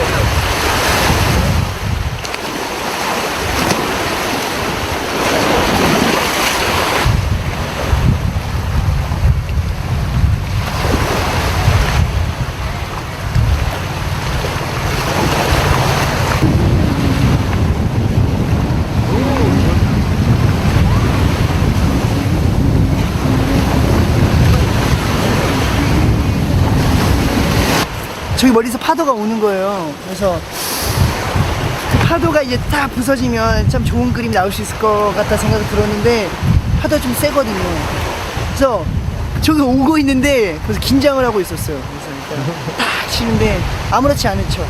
Let's go. 저기 멀리서 파도가 오는 거예요. 그래서 그 파도가 이제 딱 부서지면 참 좋은 그림이 나올 수 있을 것 같다 생각이 들었는데 파도가 좀 세거든요. 그래서 저기 오고 있는데 그래서 긴장을 하고 있었어요. 그래서 딱 치는데 아무렇지 않은 척.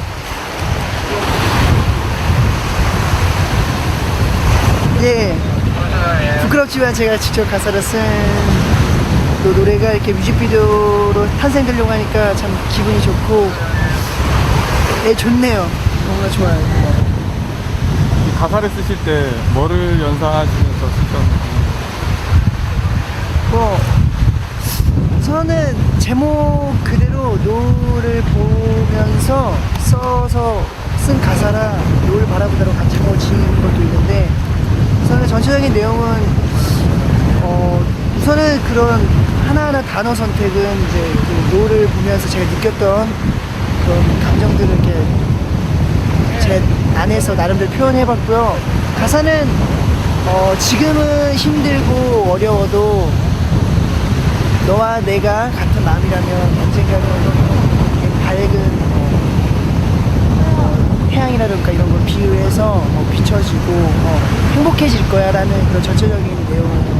예. 부끄럽지만 제가 직접 가사를 쓴 또 노래가 이렇게 뮤직비디오로 탄생되려고 하니까 참 기분이 좋고 예 좋네요. 뭔가 좋아요. 이 가사를 쓰실 때 뭐를 연상하시면서 쓰셨는지 뭐 저는 제목 그대로 노를 보면서 써서 쓴 가사라 노를 바라보다로 같이 뭐 지은 것도 있는데 우선은 전체적인 내용은 어 우선은 그런 하나하나 단어 선택은 이제 그 노를 보면서 제가 느꼈던 그런 감정들을 이렇게 제 안에서 나름대로 표현해봤고요. 가사는 어, 지금은 힘들고 어려워도 너와 내가 같은 마음이라면 언젠가는 밝은 어, 태양이라든가 이런 걸 비유해서 어, 비춰지고 어, 행복해질 거야라는 그런 전체적인 내용